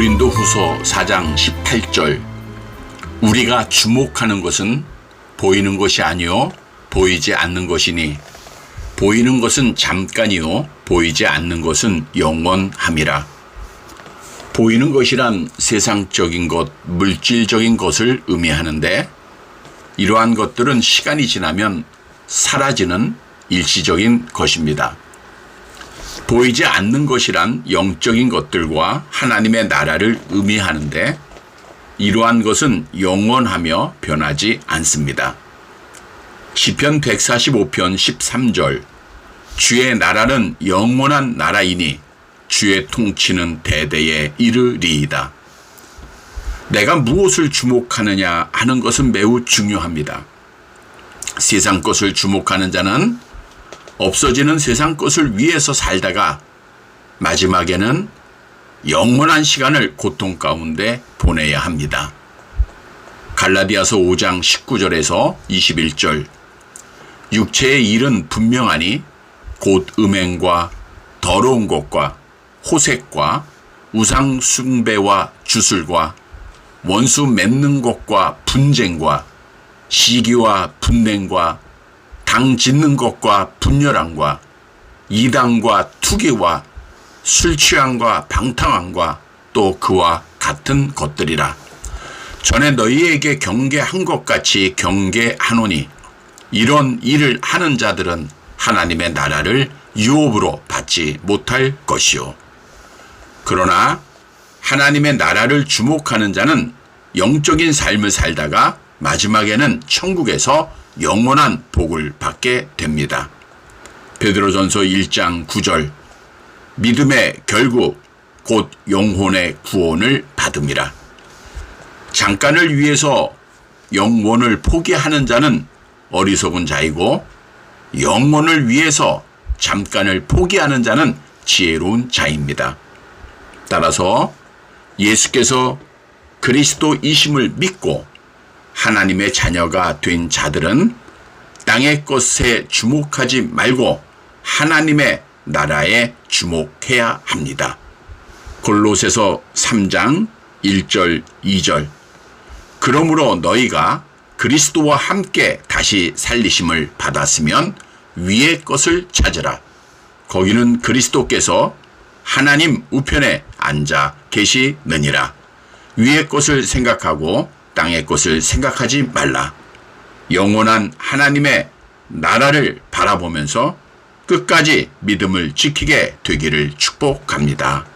고린도 후서 4장 18절. 우리가 주목하는 것은 보이는 것이 아니요 보이지 않는 것이니. 보이는 것은 잠깐이요 보이지 않는 것은 영원함이라. 보이는 것이란 세상적인 것, 물질적인 것을 의미하는데 이러한 것들은 시간이 지나면 사라지는 일시적인 것입니다. 보이지 않는 것이란 영적인 것들과 하나님의 나라를 의미하는데 이러한 것은 영원하며 변하지 않습니다. 시편 145편 13절 주의 나라는 영원한 나라이니 주의 통치는 대대에 이르리이다. 내가 무엇을 주목하느냐 하는 것은 매우 중요합니다. 세상 것을 주목하는 자는 없어지는 세상 것을 위해서 살다가 마지막에는 영원한 시간을 고통 가운데 보내야 합니다. 갈라디아서 5장 19절에서 21절 육체의 일은 분명하니 곧 음행과 더러운 것과 호색과 우상 숭배와 주술과 원수 맺는 것과 분쟁과 시기와 분냉과 당 짓는 것과 분열함과 이당과 투기와 술 취함과 방탕함과 또 그와 같은 것들이라. 전에 너희에게 경계한 것 같이 경계하노니 이런 일을 하는 자들은 하나님의 나라를 유업으로 받지 못할 것이요. 그러나 하나님의 나라를 주목하는 자는 영적인 삶을 살다가 마지막에는 천국에서 영원한 복을 받게 됩니다. 베드로전서 1장 9절 믿음의 결국 곧 영혼의 구원을 받음이라. 잠깐을 위해서 영원을 포기하는 자는 어리석은 자이고 영원을 위해서 잠깐을 포기하는 자는 지혜로운 자입니다. 따라서 예수께서 그리스도이심을 믿고 하나님의 자녀가 된 자들은 땅의 것에 주목하지 말고 하나님의 나라에 주목해야 합니다. 골로새서 3장 1절 2절 그러므로 너희가 그리스도와 함께 다시 살리심을 받았으면 위의 것을 찾으라. 거기는 그리스도께서 하나님 우편에 앉아 계시느니라. 위의 것을 생각하고 땅의 것을 생각하지 말라. 영원한 하나님의 나라를 바라보면서 끝까지 믿음을 지키게 되기를 축복합니다.